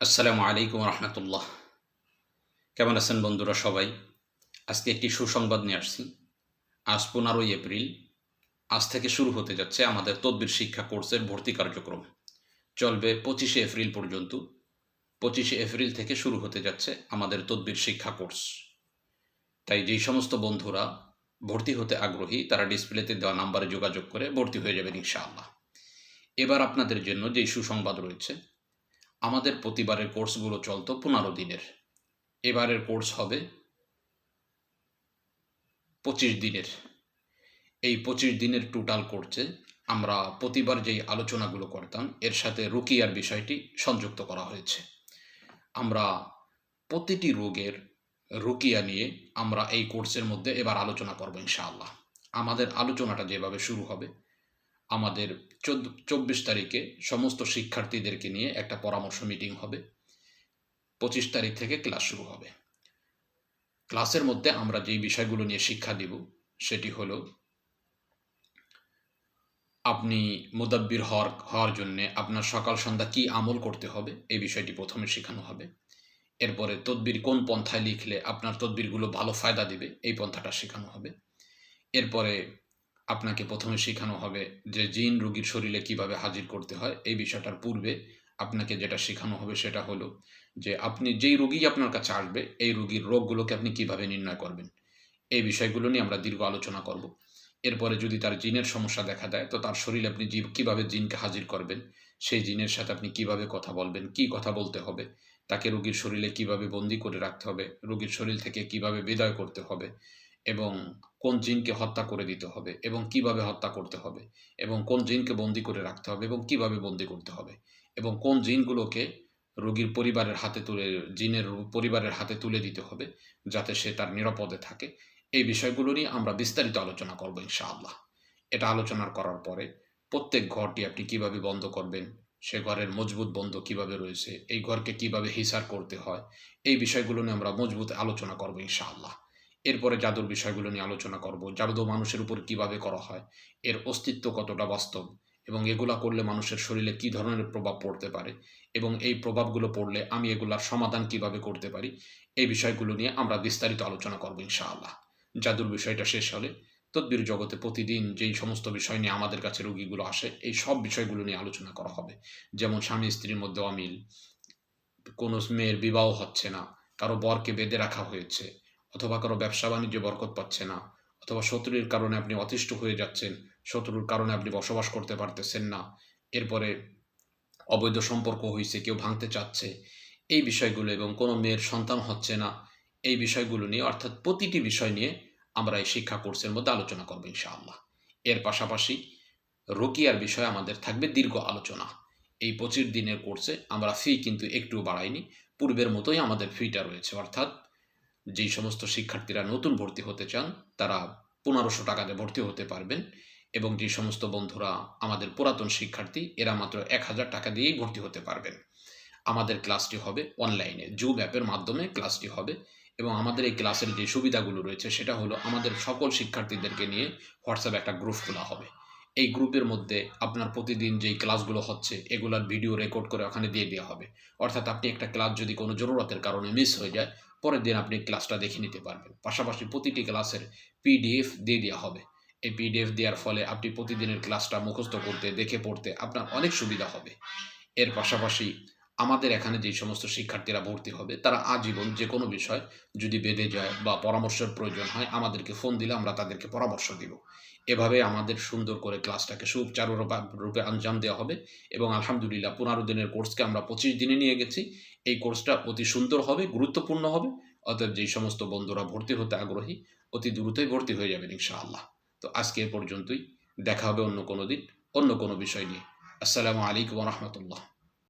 আসসালামু আলাইকুম রহমতুল্লাহ। কেমন আছেন বন্ধুরা সবাই? আজকে একটি সুসংবাদ নিয়ে আসছি। আজ পনেরোই এপ্রিল। আজ থেকে শুরু হতে যাচ্ছে আমাদের তদ্বির শিক্ষা কোর্সের ভর্তি কার্যক্রম। চলবে পঁচিশে এপ্রিল পর্যন্ত। পঁচিশে এপ্রিল থেকে শুরু হতে যাচ্ছে আমাদের তদ্বির শিক্ষা কোর্স। তাই যেই সমস্ত বন্ধুরা ভর্তি হতে আগ্রহী, তারা ডিসপ্লেতে দেওয়া নাম্বারে যোগাযোগ করে ভর্তি হয়ে যাবেন ইনশাআল্লাহ। এবার আপনাদের জন্য যেই সুসংবাদ রয়েছে আমাদের প্রতিবারের কোর্সগুলো চলতো পনেরো দিনের। এবারের কোর্স হবে পঁচিশ দিনের। এই পঁচিশ দিনের টোটাল কোর্সে আমরা প্রতিবার যেই আলোচনাগুলো করতাম, এর সাথে রুকিয়ার বিষয়টি সংযুক্ত করা হয়েছে। আমরা প্রতিটি রোগের রুকিয়া নিয়ে আমরা এই কোর্সের মধ্যে এবার আলোচনা করব ইনশাআল্লাহ। আমাদের আলোচনাটা যেভাবে শুরু হবে, আমাদের চোদ্দ, চব্বিশ তারিখে সমস্ত শিক্ষার্থীদেরকে নিয়ে একটা পরামর্শ মিটিং হবে। পঁচিশ তারিখ থেকে ক্লাস শুরু হবে। ক্লাসের মধ্যে আমরা যেই বিষয়গুলো নিয়ে শিক্ষা দিব, সেটি হলো আপনি মুদাব্বির হওয়ার হওয়ার জন্যে আপনার সকাল সন্ধ্যা কি আমল করতে হবে, এই বিষয়টি প্রথমে শেখানো হবে। এরপরে তদবির কোন পন্থায় লিখলে আপনার তদবিরগুলো ভালো ফায়দা দিবে, এই পন্থাটা শেখানো হবে। এরপরে আপনাকে প্রথমে শেখানো হবে যে জিন রোগীর শরীরে কীভাবে হাজির করতে হয়। এই বিষয়টার পূর্বে আপনাকে যেটা শেখানো হবে সেটা হলো যে আপনি যেই রোগী আপনার কাছে আসবে, এই রোগীর রোগগুলোকে আপনি কীভাবে নির্ণয় করবেন। এই বিষয়গুলো নিয়ে আমরা দীর্ঘ আলোচনা করব। এরপরে যদি তার জিনের সমস্যা দেখা দেয়, তো তার শরীরে আপনি জীব, কীভাবে জিনকে হাজির করবেন, সেই জিনের সাথে আপনি কীভাবে কথা বলবেন, কি কথা বলতে হবে, তাকে রোগীর শরীরে কীভাবে বন্দি করে রাখতে হবে, রোগীর শরীর থেকে কীভাবে বিদায় করতে হবে এবং কোন জিনকে হত্যা করে দিতে হবে এবং কীভাবে হত্যা করতে হবে এবং কোন জিনকে বন্দি করে রাখতে হবে এবং কীভাবে বন্দি করতে হবে এবং কোন জিনগুলোকে রোগীর পরিবারের হাতে তুলে, জিনের পরিবারের হাতে তুলে দিতে হবে যাতে সে তার নিরাপদে থাকে। এই বিষয়গুলো নিয়ে আমরা বিস্তারিত আলোচনা করব ইনশাআল্লাহ। এটা আলোচনা করার পরে প্রত্যেক ঘরটি আপনি কীভাবে বন্ধ করবেন, সে ঘরের মজবুত বন্ধ কীভাবে রয়েছে, এই ঘরকে কীভাবে হিসার করতে হয়, এই বিষয়গুলো নিয়ে আমরা মজবুত আলোচনা করব ইনশাআল্লাহ। এরপরে জাদুর বিষয়গুলো নিয়ে আলোচনা করব। জাদু মানুষের উপর কীভাবে করা হয়, এর অস্তিত্ব কতটা বাস্তব এবং এগুলা করলে মানুষের শরীরে কি ধরনের প্রভাব পড়তে পারে এবং এই প্রভাবগুলো পড়লে আমি এগুলার সমাধান কীভাবে করতে পারি, এই বিষয়গুলো নিয়ে আমরা বিস্তারিত আলোচনা করব ইনশাআল্লাহ। জাদুর বিষয়টা শেষ হলে তদ্বির জগতে প্রতিদিন যেই সমস্ত বিষয় নিয়ে আমাদের কাছে রোগীগুলো আসে, এই সব বিষয়গুলো নিয়ে আলোচনা করা হবে। যেমন স্বামী স্ত্রীর মধ্যে অমিল, কোনো মেয়ের বিবাহ হচ্ছে না, কারও বরকে বেঁধে রাখা হয়েছে অথবা কারও ব্যবসা বাণিজ্যে বরকত পাচ্ছে না, অথবা শত্রুর কারণে আপনি অতিষ্ঠ হয়ে যাচ্ছেন, শত্রুর কারণে আপনি বসবাস করতে পারতেছেন না, এরপরে অবৈধ সম্পর্ক হয়েছে কেউ ভাঙতে চাচ্ছে, এই বিষয়গুলো এবং কোনো মেয়ের সন্তান হচ্ছে না, এই বিষয়গুলো নিয়ে, অর্থাৎ প্রতিটি বিষয় নিয়ে আমরা এই শিক্ষা কোর্সের মধ্যে আলোচনা করব ইনশাআল্লাহ। এর পাশাপাশি রোকিয়ার বিষয়ে আমাদের থাকবে দীর্ঘ আলোচনা। এই পঁচিশ দিনের কোর্সে আমরা ফি কিন্তু একটু বাড়াইনি, পূর্বের মতোই আমাদের ফিটা রয়েছে, অর্থাৎ যেই সমস্ত শিক্ষার্থীরা নতুন ভর্তি হতে চান, তারা পনেরোশো টাকাতে ভর্তি হতে পারবেন এবং যে সমস্ত বন্ধুরা আমাদের পুরাতন শিক্ষার্থী, এরা মাত্র এক হাজার টাকা দিয়েই ভর্তি হতে পারবেন। আমাদের ক্লাসটি হবে অনলাইনে, জুম অ্যাপের মাধ্যমে ক্লাসটি হবে এবং আমাদের এই ক্লাসের যে সুবিধাগুলো রয়েছে, সেটা হলো আমাদের সকল শিক্ষার্থীদেরকে নিয়ে হোয়াটসঅ্যাপে একটা গ্রুপ খোলা হবে। এই গ্রুপের মধ্যে আপনার প্রতিদিন যেই ক্লাসগুলো হচ্ছে, এগুলার ভিডিও রেকর্ড করে ওখানে দিয়ে দেওয়া হবে। অর্থাৎ আপনি একটা ক্লাস যদি কোনো জরুরতের কারণে মিস হয়ে যায়, পরের দিন আপনি ক্লাসটা দেখে নিতে পারবেন। পাশাপাশি প্রতিটি ক্লাসের পিডিএফ দিয়ে দেওয়া হবে। এই পিডিএফ দেওয়ার ফলে আপনি প্রতিদিনের ক্লাসটা মুখস্থ করতে, দেখে পড়তে আপনার অনেক সুবিধা হবে। এর পাশাপাশি আমাদের এখানে যেই সমস্ত শিক্ষার্থীরা ভর্তি হবে, তারা আজীবন যে কোনো বিষয় যদি বেঁধে যায় বা পরামর্শের প্রয়োজন হয়, আমাদেরকে ফোন দিলে আমরা তাদেরকে পরামর্শ দিব। এভাবে আমাদের সুন্দর করে ক্লাসটাকে সুচারু রূপে আঞ্জাম দেওয়া হবে এবং আলহামদুলিল্লাহ পনেরো দিনের কোর্সকে আমরা পঁচিশ দিনে নিয়ে গেছি। এই কোর্সটা অতি সুন্দর হবে, গুরুত্বপূর্ণ হবে অর্থাৎ যেই সমস্ত বন্ধুরা ভর্তি হতে আগ্রহী, অতি দ্রুতই ভর্তি হয়ে যাবেন ইনশাআল্লাহ। তো আজকে এ পর্যন্তই, দেখা হবে অন্য কোনো দিন, অন্য কোনো বিষয় নিয়ে। আসসালামু আলাইকুম রহমতুল্লাহ।